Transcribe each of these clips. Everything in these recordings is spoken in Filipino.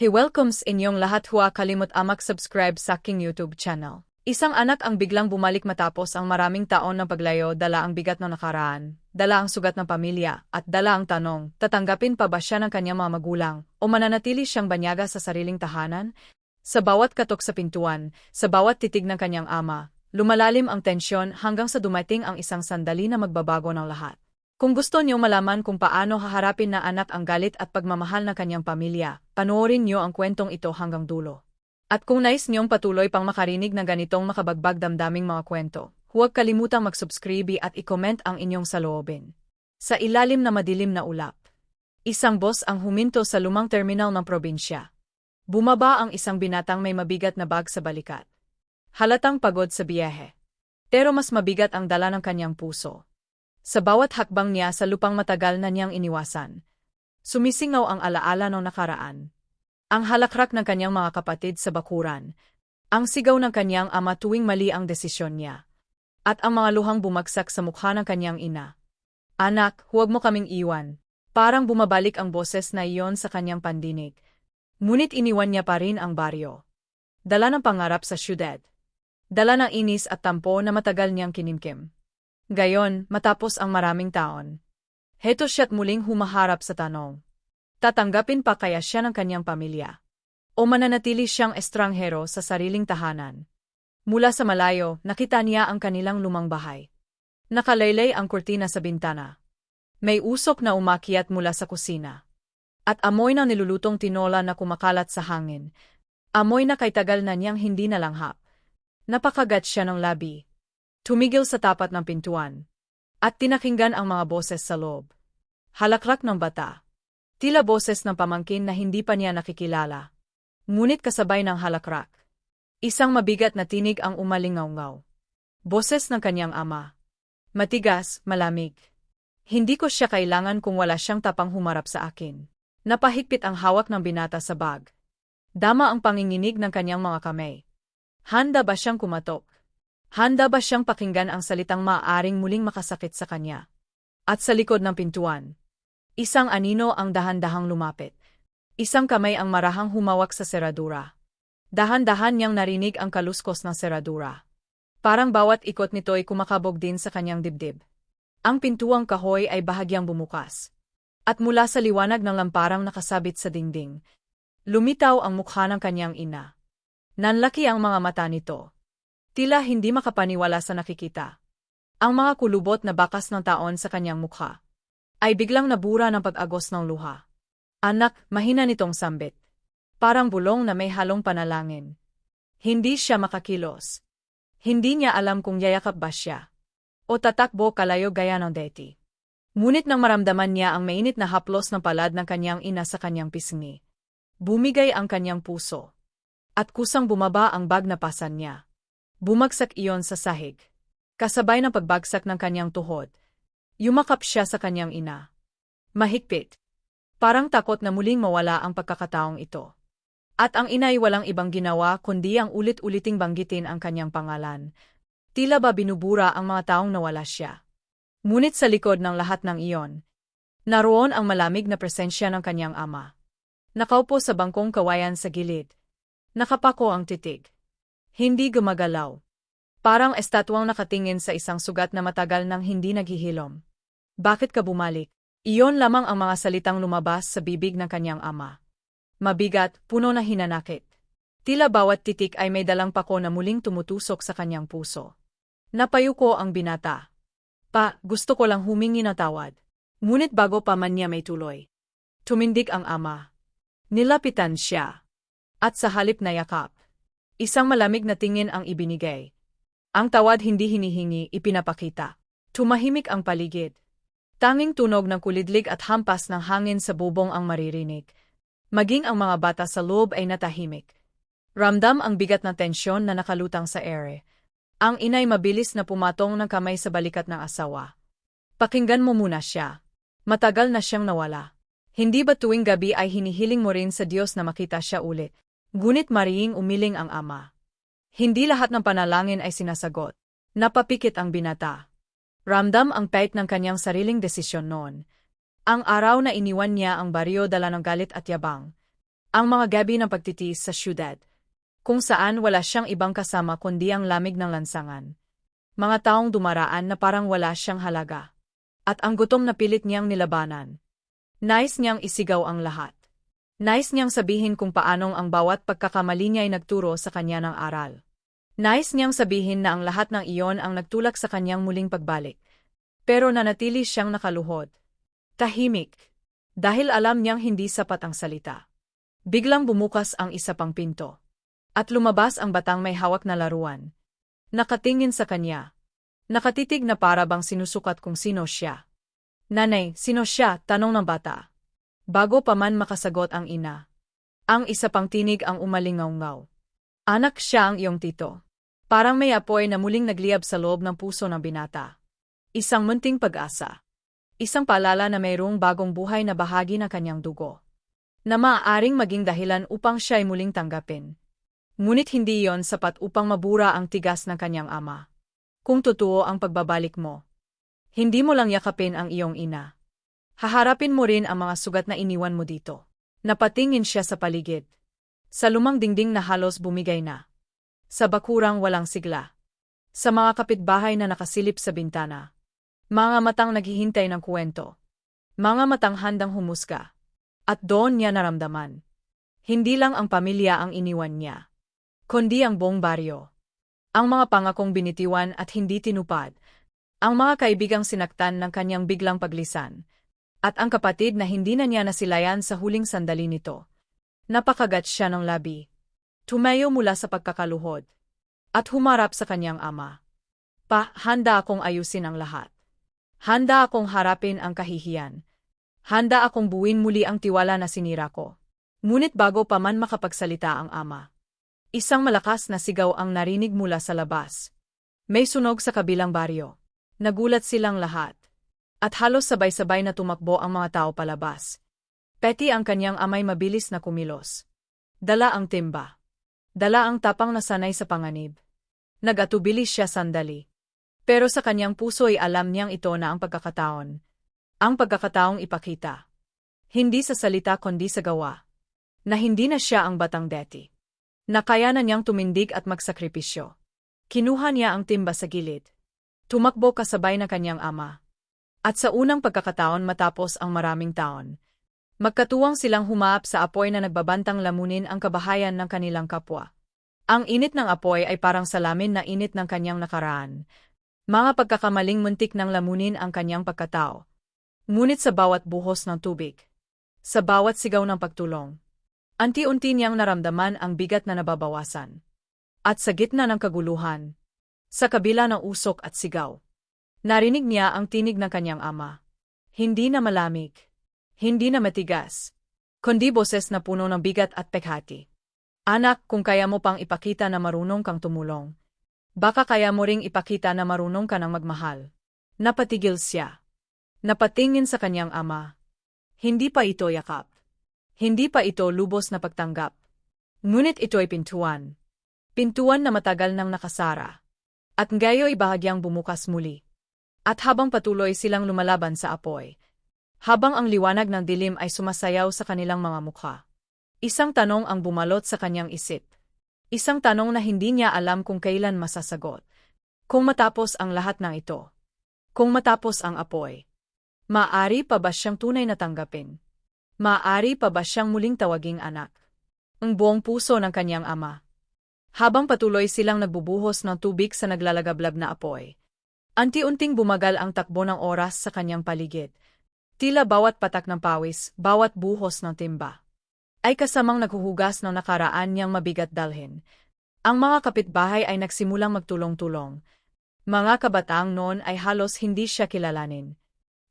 He welcomes inyong lahat huwa kalimut amak subscribe sa aking YouTube channel. Isang anak ang biglang bumalik matapos ang maraming taon ng paglayo dala ang bigat ng nakaraan, dala ang sugat ng pamilya, at dala ang tanong, tatanggapin pa ba siya ng kanyang mga magulang, o mananatili siyang banyaga sa sariling tahanan? Sa bawat katok sa pintuan, sa bawat titig ng kanyang ama, lumalalim ang tensyon hanggang sa dumating ang isang sandali na magbabago ng lahat. Kung gusto niyo malaman kung paano haharapin na anak ang galit at pagmamahal ng kanyang pamilya, panoorin niyo ang kwentong ito hanggang dulo. At kung nais niyong patuloy pang makarinig ng ganitong makabagbag damdaming mga kwento, huwag kalimutang mag-subscribe at i-comment ang inyong saloobin. Sa ilalim na madilim na ulap, isang boss ang huminto sa lumang terminal ng probinsya. Bumaba ang isang binatang may mabigat na bag sa balikat. Halatang pagod sa biyahe. Pero mas mabigat ang dala ng kanyang puso. Sa bawat hakbang niya sa lupang matagal na niyang iniwasan. Sumisingaw ang alaala ng nakaraan. Ang halakrak ng kanyang mga kapatid sa bakuran. Ang sigaw ng kanyang ama tuwing mali ang desisyon niya. At ang mga luhang bumagsak sa mukha ng kanyang ina. Anak, huwag mo kaming iwan. Parang bumabalik ang boses na iyon sa kanyang pandinig. Ngunit iniwan niya pa rin ang baryo. Dala ng pangarap sa syudad. Dala ng inis at tampo na matagal niyang kinimkim. Gayon, matapos ang maraming taon. Heto siya't muling humaharap sa tanong. Tatanggapin pa kaya siya ng kanyang pamilya? O mananatili siyang estranghero sa sariling tahanan? Mula sa malayo, nakita niya ang kanilang lumang bahay. Nakalaylay ang kurtina sa bintana. May usok na umakyat mula sa kusina. At amoy ng nilulutong tinola na kumakalat sa hangin. Amoy na kay tagal na niyang hindi nalanghap. Napakagat siya ng labi, Tumigil sa tapat ng pintuan. At tinakinggan ang mga boses sa loob. Halakrak ng bata. Tila boses ng pamangkin na hindi pa niya nakikilala. Ngunit kasabay ng halakrak. Isang mabigat na tinig ang umalingaw-ngaw. Boses ng kanyang ama. Matigas, malamig. Hindi ko siya kailangan kung wala siyang tapang humarap sa akin. Napahigpit ang hawak ng binata sa bag. Dama ang panginginig ng kanyang mga kamay. Handa ba siyang kumatok? Handa ba siyang pakinggan ang salitang maaaring muling makasakit sa kanya? At sa likod ng pintuan, isang anino ang dahan-dahang lumapit. Isang kamay ang marahang humawak sa seradura. Dahan-dahan niyang narinig ang kaluskos ng seradura. Parang bawat ikot nito'y kumakabog din sa kanyang dibdib. Ang pintuang kahoy ay bahagyang bumukas. At mula sa liwanag ng lamparang nakasabit sa dingding, lumitaw ang mukha ng kanyang ina. Nanlaki ang mga mata nito Tila hindi makapaniwala sa nakikita. Ang mga kulubot na bakas ng taon sa kanyang mukha ay biglang nabura ng pag-agos ng luha. Anak, mahina nitong sambit. Parang bulong na may halong panalangin. Hindi siya makakilos. Hindi niya alam kung yayakap ba siya. O tatakbo kalayo gaya ng deti. Ngunit nang maramdaman niya ang mainit na haplos ng palad ng kanyang ina sa kanyang pisngi, bumigay ang kanyang puso. At kusang bumaba ang bag na pasan niya. Bumagsak iyon sa sahig. Kasabay ng pagbagsak ng kanyang tuhod. Yumakap siya sa kanyang ina. Mahigpit. Parang takot na muling mawala ang pagkakataong ito. At ang inay walang ibang ginawa kundi ang ulit-uliting banggitin ang kanyang pangalan. Tila ba binubura ang mga taong nawala siya. Ngunit sa likod ng lahat ng iyon, naroon ang malamig na presensya ng kanyang ama. Nakaupo sa bangkong kawayan sa gilid. Nakapako ang titig. Hindi gumagalaw. Parang estatwang nakatingin sa isang sugat na matagal nang hindi naghihilom. Bakit ka bumalik? Iyon lamang ang mga salitang lumabas sa bibig ng kanyang ama. Mabigat, puno na hinanakit. Tila bawat titik ay may dalang pako na muling tumutusok sa kanyang puso. Napayuko ang binata. Pa, gusto ko lang humingi na tawad. Ngunit bago pa man niya may tuloy. Tumindig ang ama. Nilapitan siya. At sa halip na yakap, Isang malamig na tingin ang ibinigay. Ang tawad hindi hinihingi, ipinapakita. Tumahimik ang paligid. Tanging tunog ng kulidlig at hampas ng hangin sa bubong ang maririnig. Maging ang mga bata sa loob ay natahimik. Ramdam ang bigat na tensyon na nakalutang sa ere. Ang inay mabilis na pumatong ng kamay sa balikat ng asawa. Pakinggan mo muna siya. Matagal na siyang nawala. Hindi ba tuwing gabi ay hinihiling mo rin sa Diyos na makita siya ulit? Ngunit mariing umiling ang ama. Hindi lahat ng panalangin ay sinasagot. Napapikit ang binata. Ramdam ang pait ng kanyang sariling desisyon noon. Ang araw na iniwan niya ang baryo dala ng galit at yabang. Ang mga gabi ng pagtitiis sa syudad, kung saan wala siyang ibang kasama kundi ang lamig ng lansangan. Mga taong dumaraan na parang wala siyang halaga. At ang gutom na pilit niyang nilabanan. Nais niyang isigaw ang lahat. Nais niyang sabihin kung paanong ang bawat pagkakamali niya ay nagturo sa kanya ng aral. Nais niyang sabihin na ang lahat ng iyon ang nagtulak sa kanyang muling pagbalik. Pero nanatili siyang nakaluhod. Tahimik. Dahil alam niyang hindi sapat ang salita. Biglang bumukas ang isa pang pinto. At lumabas ang batang may hawak na laruan. Nakatingin sa kanya. Nakatitig na para bang sinusukat kung sino siya. Nanay, sino siya? Tanong ng bata. Bago pa man makasagot ang ina. Ang isa pang tinig ang umalingaw-ngaw. Anak siya ang iyong tito. Parang may apoy na muling nagliyab sa loob ng puso ng binata. Isang munting pag-asa. Isang paalala na mayroong bagong buhay na bahagi ng kanyang dugo. Na maaaring maging dahilan upang siya ay muling tanggapin. Ngunit hindi iyon sapat upang mabura ang tigas ng kanyang ama. Kung totoo ang pagbabalik mo, hindi mo lang yakapin ang iyong ina. Haharapin mo rin ang mga sugat na iniwan mo dito. Napatingin siya sa paligid. Sa lumang dingding na halos bumigay na. Sa bakurang walang sigla. Sa mga kapitbahay na nakasilip sa bintana. Mga matang naghihintay ng kwento. Mga matang handang humusga. At doon niya naramdaman. Hindi lang ang pamilya ang iniwan niya. Kundi ang buong baryo. Ang mga pangakong binitiwan at hindi tinupad. Ang mga kaibigang sinaktan ng kanyang biglang paglisan. At ang kapatid na hindi na niya nasilayan sa huling sandali nito. Napakagat siya ng labi. Tumayo mula sa pagkakaluhod. At humarap sa kanyang ama. Pa, handa akong ayusin ang lahat. Handa akong harapin ang kahihiyan. Handa akong buwin muli ang tiwala na sinira ko. Ngunit bago pa man makapagsalita ang ama. Isang malakas na sigaw ang narinig mula sa labas. May sunog sa kabilang baryo. Nagulat silang lahat. At halos sabay-sabay na tumakbo ang mga tao palabas. Petty ang kanyang amay mabilis na kumilos. Dala ang timba. Dala ang tapang na sanay sa panganib. Nagatubili siya sandali. Pero sa kanyang puso ay alam niyang ito na ang pagkakataon. Ang pagkakataong ipakita. Hindi sa salita kundi sa gawa. Na hindi na siya ang batang deti. Na kaya na niyang tumindig at magsakripisyo. Kinuha niya ang timba sa gilid. Tumakbo kasabay na kanyang ama. At sa unang pagkakataon matapos ang maraming taon, Magkatuwang silang humaap sa apoy na nagbabantang lamunin ang kabahayan ng kanilang kapwa. Ang init ng apoy ay parang salamin na init ng kanyang nakaraan. Mga pagkakamaling muntik ng lamunin ang kanyang pagkatao. Ngunit sa bawat buhos ng tubig, sa bawat sigaw ng pagtulong, anti-unti niyang naramdaman ang bigat na nababawasan. At sa gitna ng kaguluhan, sa kabila ng usok at sigaw, narinig niya ang tinig ng kanyang ama. Hindi na malamig hindi na matigas, kundi boses na puno ng bigat at pekhati. Anak, kung kaya mo pang ipakita na marunong kang tumulong, baka kaya mo ring ipakita na marunong ka ng magmahal. Napatigil siya. Napatingin sa kanyang ama. Hindi pa ito yakap. Hindi pa ito lubos na pagtanggap. Ngunit ito'y pintuan. Pintuan na matagal nang nakasara. At ngayo'y bahagyang bumukas muli. At habang patuloy silang lumalaban sa apoy, habang ang liwanag ng dilim ay sumasayaw sa kanilang mga mukha. Isang tanong ang bumalot sa kanyang isip. Isang tanong na hindi niya alam kung kailan masasagot. Kung matapos ang lahat ng ito. Kung matapos ang apoy. Maari pa ba siyang tunay na tanggapin? Maari pa ba siyang muling tawaging anak? Ang buong puso ng kanyang ama. Habang patuloy silang nagbubuhos ng tubig sa naglalagablab na apoy. Anti-unting bumagal ang takbo ng oras sa kanyang paligid Tila bawat patak ng pawis, bawat buhos ng timba, ay kasamang naghuhugas ng nakaraan niyang mabigat dalhin. Ang mga kapitbahay ay nagsimulang magtulong-tulong. Mga kabataang noon ay halos hindi siya kilalanin.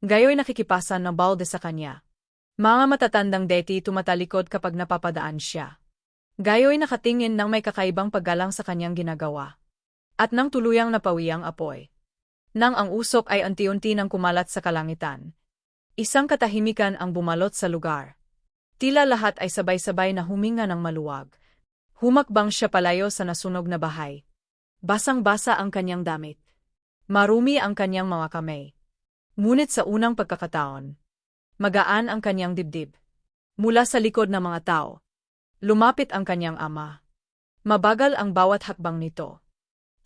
Gayoy nakikipasan ng balde sa kanya. Mga matatandang deti tumatalikod kapag napapadaan siya. Gayoy nakatingin ng may kakaibang paggalang sa kanyang ginagawa. At nang tuluyang napawi ang apoy. Nang ang usok ay unti-unti nang kumalat sa kalangitan. Isang katahimikan ang bumalot sa lugar. Tila lahat ay sabay-sabay na huminga ng maluwag. Humakbang siya palayo sa nasunog na bahay. Basang-basa ang kanyang damit. Marumi ang kanyang mga kamay. Ngunit sa unang pagkakataon, magaan ang kanyang dibdib. Mula sa likod ng mga tao, Lumapit ang kanyang ama. Mabagal ang bawat hakbang nito.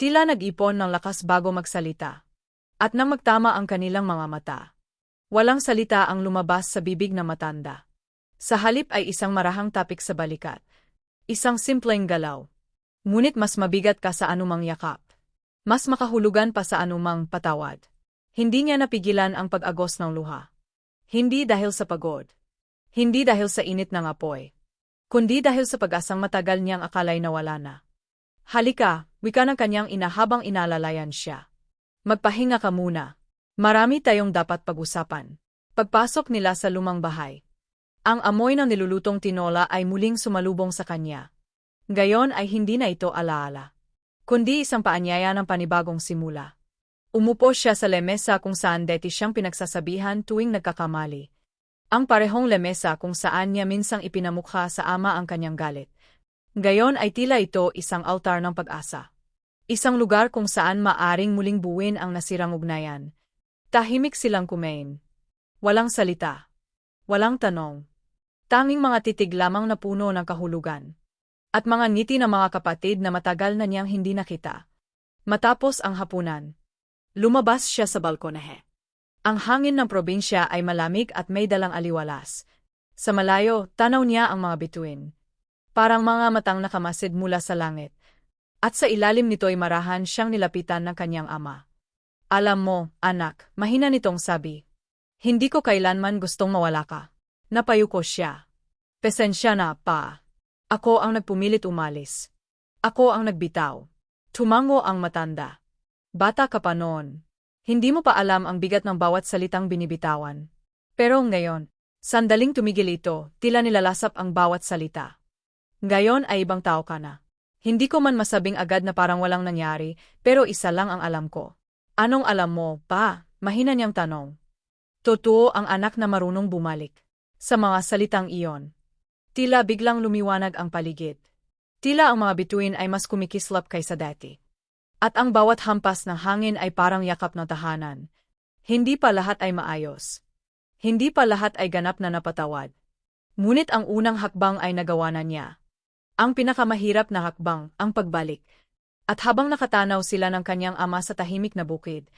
Tila nag-ipon ng lakas bago magsalita. At nang magtama ang kanilang mga mata. Walang salita ang lumabas sa bibig na matanda. Sa halip ay isang marahang tapik sa balikat. Isang simpleng galaw. Ngunit mas mabigat ka sa anumang yakap. Mas makahulugan pa sa anumang patawad. Hindi niya napigilan ang pag-agos ng luha. Hindi dahil sa pagod. Hindi dahil sa init ng apoy. Kundi dahil sa pag-asang matagal niyang akalay na wala na. Halika, wika ng kanyang ina habang inalalayan siya. Magpahinga ka muna. Marami tayong dapat pag-usapan. Pagpasok nila sa lumang bahay. Ang amoy ng nilulutong tinola ay muling sumalubong sa kanya. Gayon ay hindi na ito alaala. Kundi isang paanyaya ng panibagong simula. Umupo siya sa lemesa kung saan deti siyang pinagsasabihan tuwing nagkakamali. Ang parehong lemesa kung saan niya minsang ipinamukha sa ama ang kanyang galit. Gayon ay tila ito isang altar ng pag-asa. Isang lugar kung saan maaring muling buwin ang nasirang ugnayan. Tahimik silang kumain. Walang salita. Walang tanong. Tanging mga titig lamang na puno ng kahulugan. At mga ngiti ng mga kapatid na matagal na niyang hindi nakita. Matapos ang hapunan. Lumabas siya sa balkonahe. Ang hangin ng probinsya ay malamig at may dalang aliwalas. Sa malayo, tanaw niya ang mga bituin. Parang mga matang nakamasid mula sa langit. At sa ilalim nito'y marahan siyang nilapitan ng kanyang ama. Alam mo, anak, mahina nitong sabi. Hindi ko kailanman gustong mawala ka. Napayuko siya. Pesensya na, pa. Ako ang nagpumilit umalis. Ako ang nagbitaw. Tumango ang matanda. Bata ka pa noon. Hindi mo pa alam ang bigat ng bawat salitang binibitawan. Pero ngayon, sandaling tumigil ito, tila nilalasap ang bawat salita. Ngayon ay ibang tao ka na. Hindi ko man masabing agad na parang walang nangyari, pero isa lang ang alam ko. Anong alam mo, pa? Mahina niyang tanong. Totoo ang anak na marunong bumalik. Sa mga salitang iyon, tila biglang lumiwanag ang paligid. Tila ang mga bituin ay mas kumikislap kaysa dati. At ang bawat hampas ng hangin ay parang yakap ng tahanan. Hindi pa lahat ay maayos. Hindi pa lahat ay ganap na napatawad. Ngunit ang unang hakbang ay nagawa na niya. Ang pinakamahirap na hakbang, ang pagbalik. At habang nakatanaw sila ng kanyang ama sa tahimik na bukid,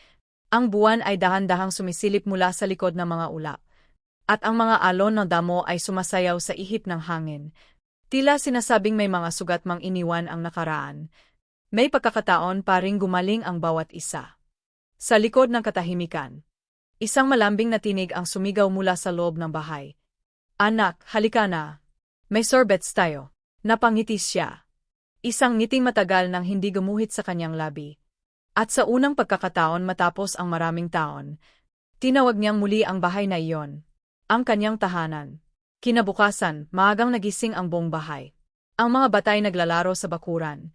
ang buwan ay dahan-dahang sumisilip mula sa likod ng mga ulap at ang mga alon ng damo ay sumasayaw sa ihip ng hangin. Tila sinasabing may mga sugat mang iniwan ang nakaraan. May pagkakataon pa ring gumaling ang bawat isa. Sa likod ng katahimikan, isang malambing na tinig ang sumigaw mula sa loob ng bahay. Anak, halika na. May sorbets tayo. Napangitis siya. Isang ngiting matagal nang hindi gumuhit sa kanyang labi. At sa unang pagkakataon matapos ang maraming taon, tinawag niyang muli ang bahay na iyon. Ang kanyang tahanan. Kinabukasan, maagang nagising ang buong bahay. Ang mga batay naglalaro sa bakuran.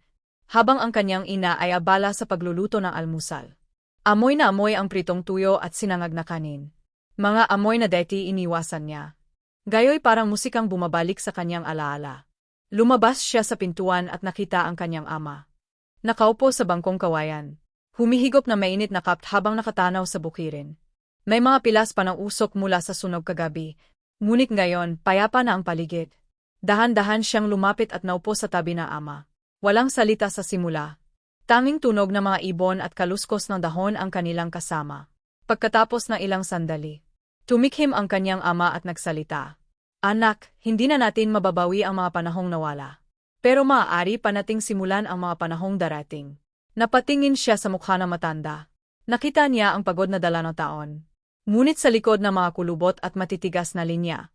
Habang ang kanyang ina ay abala sa pagluluto ng almusal. Amoy na amoy ang pritong tuyo at sinangag na kanin. Mga amoy na deti iniwasan niya. Gayoy parang musikang bumabalik sa kanyang alaala. Lumabas siya sa pintuan at nakita ang kanyang ama. Nakaupo sa bangkong kawayan. Humihigop na mainit na kapt habang nakatanaw sa bukirin. May mga pilas pa ng usok mula sa sunog kagabi, ngunit ngayon payapa na ang paligid. Dahan-dahan siyang lumapit at naupo sa tabi na ama. Walang salita sa simula. Tanging tunog ng mga ibon at kaluskos ng dahon ang kanilang kasama. Pagkatapos ng ilang sandali, tumikhim ang kanyang ama at nagsalita. Anak, hindi na natin mababawi ang mga panahong nawala. Pero maaari pa nating simulan ang mga panahong darating. Napatingin siya sa mukha ng matanda. Nakita niya ang pagod na dala ng taon. Ngunit sa likod ng mga kulubot at matitigas na linya,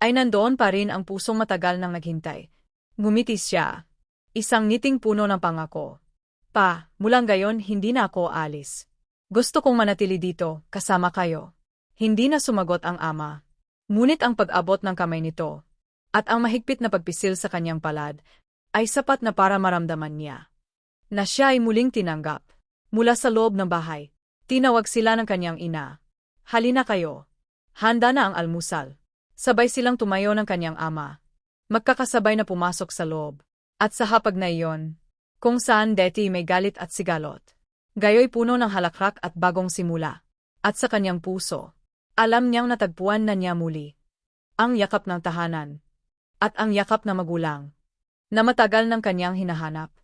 ay nandoon pa rin ang pusong matagal nang naghintay. Gumitis siya. Isang ngiting puno ng pangako. Pa, mulang gayon hindi na ako alis. Gusto kong manatili dito, kasama kayo. Hindi na sumagot ang ama. Ngunit ang pag-abot ng kamay nito, at ang mahigpit na pagpisil sa kanyang palad, ay sapat na para maramdaman niya. Na siya ay muling tinanggap. Mula sa loob ng bahay, tinawag sila ng kanyang ina. Halina kayo. Handa na ang almusal. Sabay silang tumayo ng kanyang ama. Magkakasabay na pumasok sa loob. At sa hapag na iyon, kung saan deti may galit at sigalot. Gayoy puno ng halakrak at bagong simula. At sa kanyang puso, alam niyang natagpuan na niya muli. Ang yakap ng tahanan. at ang yakap na magulang na matagal ng kanyang hinahanap.